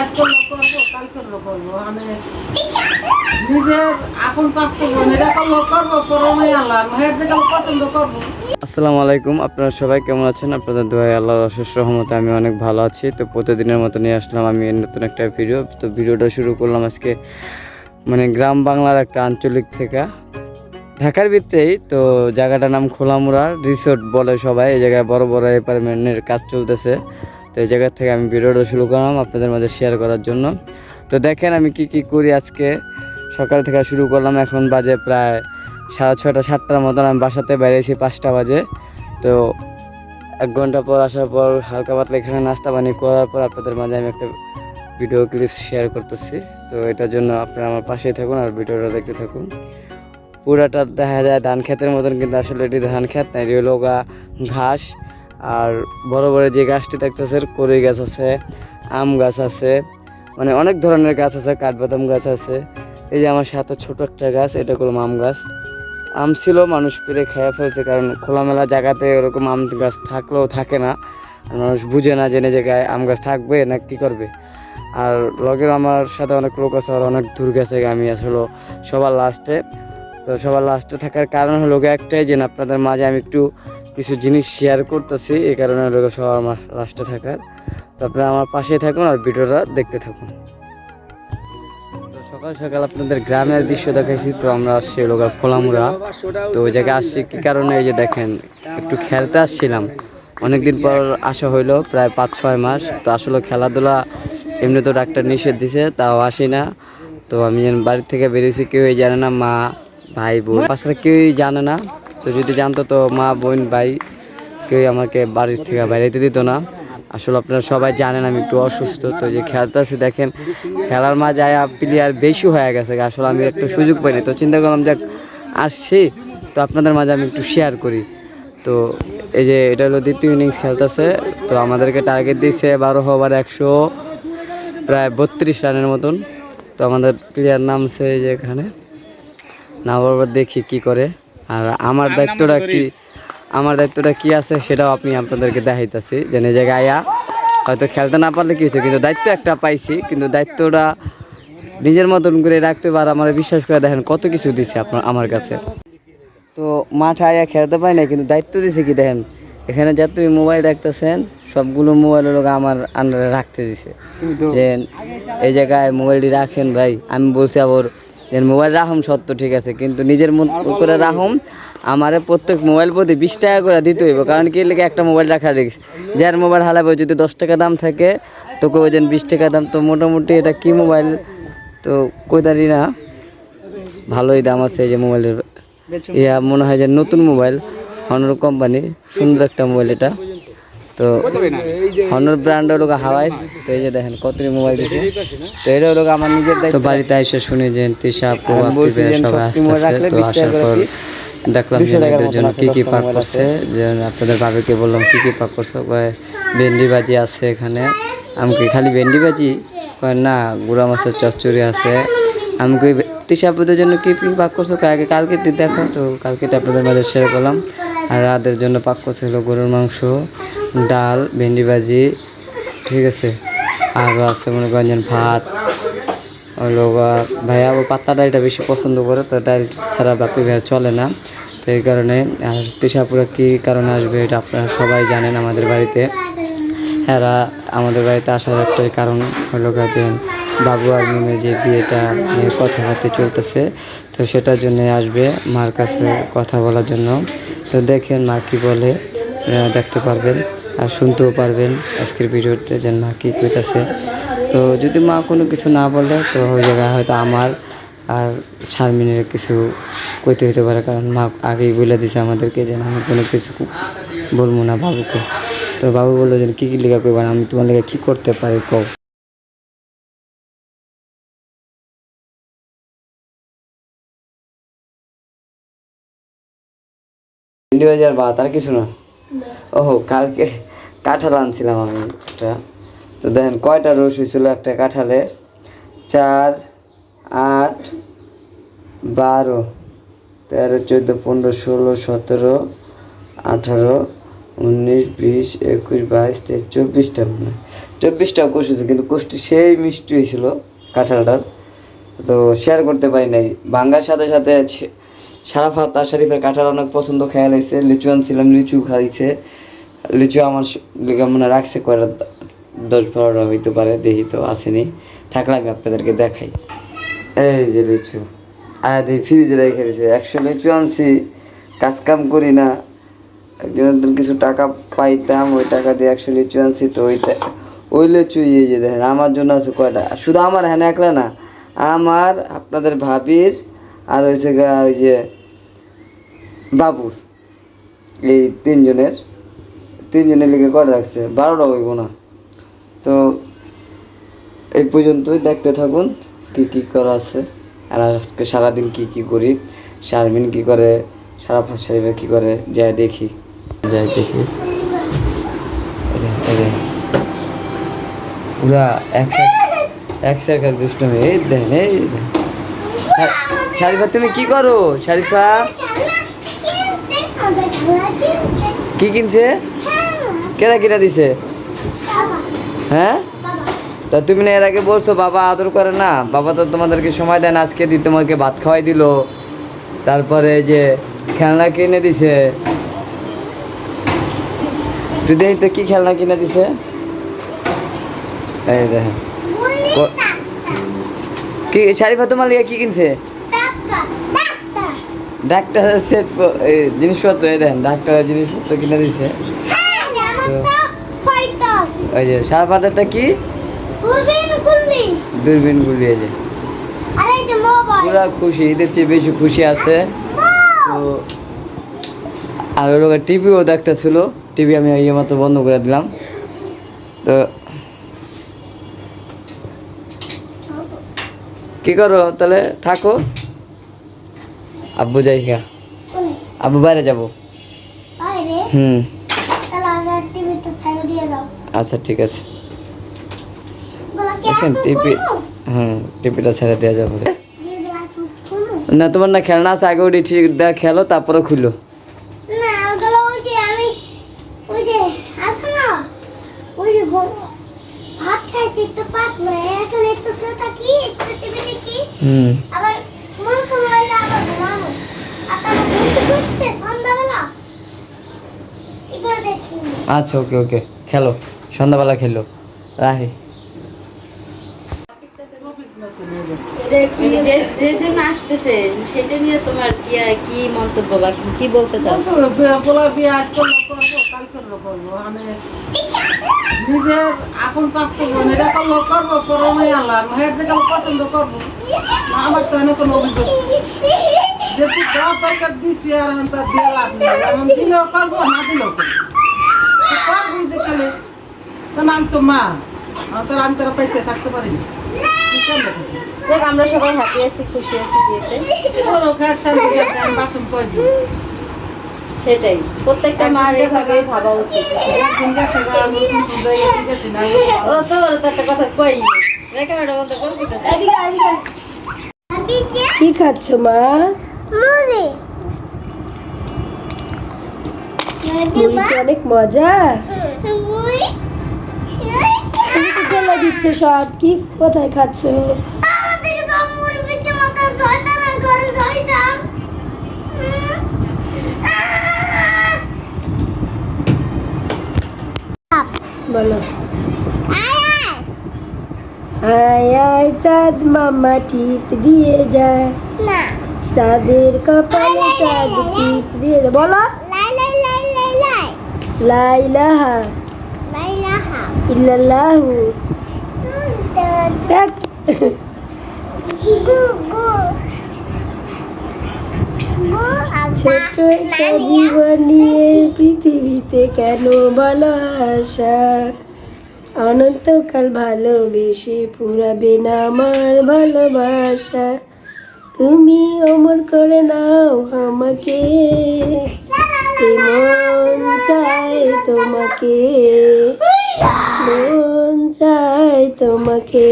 আজ করব করব নিজের চাষ করব করব পরে আল্লাহ পছন্দ করব। আসসালামু আলাইকুম, আপনারা সবাই কেমন আছেন? আপনাদের দোয়াই আল্লাহর অশেষ রহমতে আমি অনেক ভালো আছি। তো প্রতিদিনের মতো নিয়ে আসলাম আমি নতুন একটা ভিডিও তো ভিডিওটা শুরু করলাম আজকে মানে গ্রাম বাংলার একটা আঞ্চলিক থেকে। ঢাকার ভিতরেই তো জায়গাটার নাম খোলামুড়া রিসোর্ট বলে সবাই, এই জায়গায় বড় বড় অ্যাপার্টমেন্টের কাজ চলতেছে। তো এই জায়গা থেকে আমি ভিডিওটা শুরু করলাম আপনাদের মাঝে শেয়ার করার জন্য। তো দেখেন আমি কি কি করি আজকে। সকাল থেকে শুরু করলাম, এখন বাজে প্রায় সাড়ে ছটা সাতটার মতন। আমি বাসাতে বেরিয়েছি পাঁচটা বাজে। তো এক ঘণ্টা পর আসার পর হালকা পাতলা এখানে নাস্তা পানি করার পর আপনাদের মাঝে আমি একটা ভিডিও ক্লিপ শেয়ার করতেছি। তো এটার জন্য আপনারা আমার পাশেই থাকুন আর ভিডিওটা দেখতে থাকুন। পুরাটা দেখা যায় ধান ক্ষেতের মতন, কিন্তু আসলে এটি ধান ক্ষেত না, এটি লোগা ঘাস। আর বড় বড় যে গাছটি দেখতেছে কড়ই গাছ আছে, আম গাছ আছে মানে অনেক ধরনের গাছ আছে, কাঠবাদাম গাছ আছে। এই যে আমার সাথে ছোট একটা গাছ, এটা করলাম আম গাছ। আম ছিল, মানুষ পেরে খেয়ে ফেলছে, কারণ খোলামেলা জায়গাতে ওরকম আম গাছ থাকলেও থাকে না। মানুষ বুঝে না জেনে জায়গায় আম গাছ থাকবে না কি করবে। আর লগের আমার সাথে অনেক লোক আছে আর অনেক দূর গেছে, আমি আসলে সবার লাস্টে তো সবার লাস্টে থাকার কারণ হলো একটাই যে আপনাদের মাঝে আমি একটু কিছু জিনিস শেয়ার করতেছি এই কারণে গিয়ে সবার আমার লাস্টে থাকার। তো আপনারা আমার পাশেই থাকুন আর ভিডিওটা দেখতে থাকুন। সকাল সকাল আপনাদের গ্রামের দৃশ্য দেখাইছি, তো আমরা আসছি লোক খোলামুড়া। তো ওই জায়গায় আসছি, কী কারণে? এই যে দেখেন, একটু খেলতে আসছিলাম। অনেকদিন পর আসা হইল, প্রায় পাঁচ, ছয় মাস। তো আসলে খেলাধুলা এমনি তো ডাক্তার নিষেধ দিছে, তাও আসি না। তো আমি বাড়ির থেকে বেরিয়েছি, কেউই জানে না, মা, ভাই, বোন। পাশে কেউই জানে না। তো যদি জানতো তো মা, বোন, ভাই কেউই আমাকে বাড়ির থেকে বাইরেতে দিত না। আসলে আপনারা সবাই জানেন আমি একটু অসুস্থ, তো যে খেলতেছি দেখেন, খেলার মাঝে আয়া প্লেয়ার বেশি হয়ে গেছে আসলে আমি একটু সুযোগ পাইনি। তো চিন্তা করলাম যে আসছি। তো আপনাদের মাঝে আমি একটু শেয়ার করি। তো এই যে এটা হলো দ্বিতীয় ইনিংস খেলতেছে, তো আমাদেরকে টার্গেট দিয়েছে বারো ওভার একশো প্রায় বত্রিশ রানের মতন। তো আমাদের প্লেয়ার নামছে যে এখানে। না বারবার দেখি কি করে। আর আমার দায়িত্বটা কি? আমার দায়িত্বটা কি আছে সেটাও আপনি আপনাদেরকে দেখাইতেছি। যে এই জায়গায় আয়া। হয়তো খেলতে না পারলে কি হচ্ছে কিন্তু দায়িত্ব একটা পাইছি। কিন্তু দায়িত্বটা নিজের মতন করে রাখতে পার আমার বিশ্বাস করে দেখেন কত কিছু দিছে আপনার আমার কাছে। তো মাঠে আয়া খেলতে পারি না কিন্তু দায়িত্ব দিছে কি দেখেন? এখানে যা তুমি মোবাইল দেখতেছেন সবগুলো মোবাইল লোক আমার আন্ডারে রাখতে দিছে। যে এই জায়গায় মোবাইলটি রাখছেন ভাই। আমি বলছি আবার যে মোবাইল রাখুম সত্য ঠিক আছে কিন্তু নিজের মন করে রাখুম আমার প্রত্যেক মোবাইল প্রতি বিশ টাকা করে দিতে হইব। কারণ কি লেগে একটা মোবাইল রাখা রিক্স যার মোবাইল হালাবে যদি দশ টাকা দাম থাকে তো কেউ যেন বিশ টাকা দাম তো মোটামুটি এটা কি মোবাইল? তো কইতারি না ভালোই দাম আছে এই যে মোবাইলের। ইয়া মনে হয় যে নতুন মোবাইল হনর কোম্পানি সুন্দর একটা মোবাইল এটা। তো হনর ব্র্যান্ড হলো হাওয়াই তো এই যে দেখেন কত মোবাইল দিছে। তো এটা হলো আমার নিজের দায়িত্ব। বাড়িতে এসে শুনে যে তিশা আপু আপু সবাই আসতেছে। তো আসার পর দেখলাম যে মেয়েদের জন্য কি কি পাক করছে যে আপনাদের ভাবিকে বললাম কি কি পাক করছে। কয় ভেন্ডি ভাজি আছে এখানে। আমি খালি ভেন্ডি ভাজি? কয় না গুড়া মাছের চচ্চড়ি আছে। আমি কই তিশা আপুদের জন্য কি কি পাক করছ? আগে কালকে দেখো। তো কালকে আপনাদের মাঝে শেয়ার করলাম। আর রাতের জন্য পাক করছে হলো গরুর মাংস, ডাল, ভেন্ডি ভাজি, ঠিক আছে। আরও আছে মনে করেন ভাত, হলো ভাইয়া ও পাতা ডালটা বেশি পছন্দ করে, তো ডাল ছাড়া বাপি ভাইয়া চলে না। তো এই কারণে, আর তিশাপুরা কী কারণে আসবে এটা আপনারা সবাই জানেন আমাদের বাড়িতে। এরা আমাদের বাড়িতে আসার একটাই কারণ হলো যে বাবু আর মিমের যে বিয়েটা নিয়ে কথাবার্তা চলতেছে, তো সেটার জন্য আসবে মার কাছে কথা বলার জন্য। তো দেখেন মা কী বলে দেখতে পারবেন আর শুনতেও পারবেন আজকের ভিডিওতে যে মা কী কইতাছে। তো যদি মা কোনো কিছু না বলে, তো ওই জায়গায় হয়তো আমার আর শারমিনের কিছু কইতে হতে পারে, কারণ মা আগেই বলে দিছে আমাদেরকে যে আমি কোনো কিছু বলব না বাবুকে। তো বাবু বলল যে, কী কী লেখা করবেন আমি তোমার লেগে কী করতে পারি? কও। ভাজি আর ভাত আর কিছু না। ওহো কালকে কাঁঠাল আনছিলাম আমি একটা। তো দেখেন কয়টা রস হয়েছিল একটা কাঁঠালে? চার আট বারো তেরো চোদ্দ পনেরো ষোলো সতেরো আঠারো উনিশ বিশ একুশ বাইশ তেইশ চব্বিশটা মানে চব্বিশটা কোষ হয়েছে কিন্তু কোষটি সেই মিষ্টি হয়েছিল কাঁঠালটার। তো শেয়ার করতে পারি নাই। বাঙ্গার সাথে সাথে সারাফাত আর শরীফের কাঁঠাল অনেক পছন্দ খেয়াল হয়েছে লিচু আনছিলাম লিচু খাইছে। লিচু আমার মনে রাখছে কয়টা দশ বারোটা হইতে পারে, দেখি তো আসেনি। থাকলে আমি আপনাদেরকে দেখাই। এই যে লিচু। আয়া দেখি ফ্রিজে রেখে দিয়েছে একশো লিচু আনছি কাজ কাম করি না। একজনের কিছু টাকা পাইতাম, ওই টাকা দিয়ে একশো লিচু আনছি তো ওইটা ওই লিচু ইয়ে যে দেখেন, আমার জন্য আছে কয়টা। শুধু আমার হ্যাঁ একলা না। আমার, আপনাদের ভাবির আর হয়েছে গা ওই যে বাবুর। এই তিনজনের। তিনজনের লিগে করে রাখছে। বারোটা হইব না। তো এই পর্যন্তই দেখতে থাকুন কি কি করা আছে। আর আজকে সারাদিন কি কি করি। শারমিন কি করে? সারা ফাঁস শরীফে কী করে? যাই দেখি। যাই দেখি। পুরা এক সাইড এক সাইড দুষ্টমি। এই দেন এই। শারিফা তুমি কি করো? শারিফা কি কিনছে? কেরা কিনা দিছে? হ্যাঁ? তা তুমি না এর আগে বলছো বাবা আদর করে না। বাবা তো তোমাদেরকে সময় দেন আজকে দি তোমাকে ভাত খাওয়াই দিল। তারপরে এই যে খেলনা কিনে দিছে। তুই দেখি তো কি খেলনা কিনে দিছে? এই দেখেন। ক- শারিফা তোমার লিগে কি কিনছে? ডাক্তারের সেট জিনিসপত্র এই দেখেন ডাক্তারের জিনিসপত্র কিনে দিছে। ওই যে সার পাতাটা কি? দূরবীন গুলি এই যে। পুরা খুশি ঈদের চেয়ে বেশি খুশি আছে। তো আর ওর টিভিও দেখতেছিল। টিভি আমি ইয়ে মতো বন্ধ করে দিলাম। তো কি করো তাহলে? থাকো। আব্বু যাই গা আব্বু বাইরে যাব। হুম। আচ্ছা ঠিক আছে। টিপি হুম টিপিটা ছেড়ে দেওয়া যাবে। না তোমার না খেলনা আছে আগে ওটি ঠিক দেখ খেলো তারপরে খুলো। হুম। আবার কোনো সময় আবার আচ্ছা ওকে ওকে। খেলো। সন্ধ্যাবেলা খেলো। রাহি। যে যে জন্য আসতেছেন সেটা নিয়ে তোমার কি কি মন্তব্য বা কি- বলতে চাও? করব মানে নিজের এখন চাষতে এটা পরে হের পছন্দ করব। আমার তো এনে কোনো অভিযোগ। দরকার দিছি আর এখন তার দিয়ে লাভ নেই। এখন দিলেও করব না দিলেও করব। তুই করবি যে খালি। তো আমি তো মা। আমি তো আমি তোরা পয়সা থাকতে পারি? দেখ আমরা সবাই হ্যাপি আছি খুশি আছি বিয়েতে। বলো খার শান্তি আমি বাসন করে সেটাই। প্রত্যেকটা মার এইভাবে ভাবা উচিত। ও তো একটা কথা কই ক্যামেরা বন্ধ করো ঠিক আছে কি খাচ্ছ মা? মুড়ি অনেক মজা? দিচ্ছে সব। কি কোথায় খাচ্ছ? বলো। আয় আয়। চাঁদ মামা টিপ দিয়ে যায় চাঁদের কপালে চাঁদ টিপ দিয়ে বলো। লাইলাহা ইল্লাল্লাহু। দেখ ছোট্ট একটা জীবন নিয়ে পৃথিবীতে কেন বলো আশা? অনন্তকাল ভালোবেসে পুরাবে না আমার ভালোবাসা। তুমি অমর করে নাও আমাকে। মন চাই তোমাকে। মন চাই তোমাকে।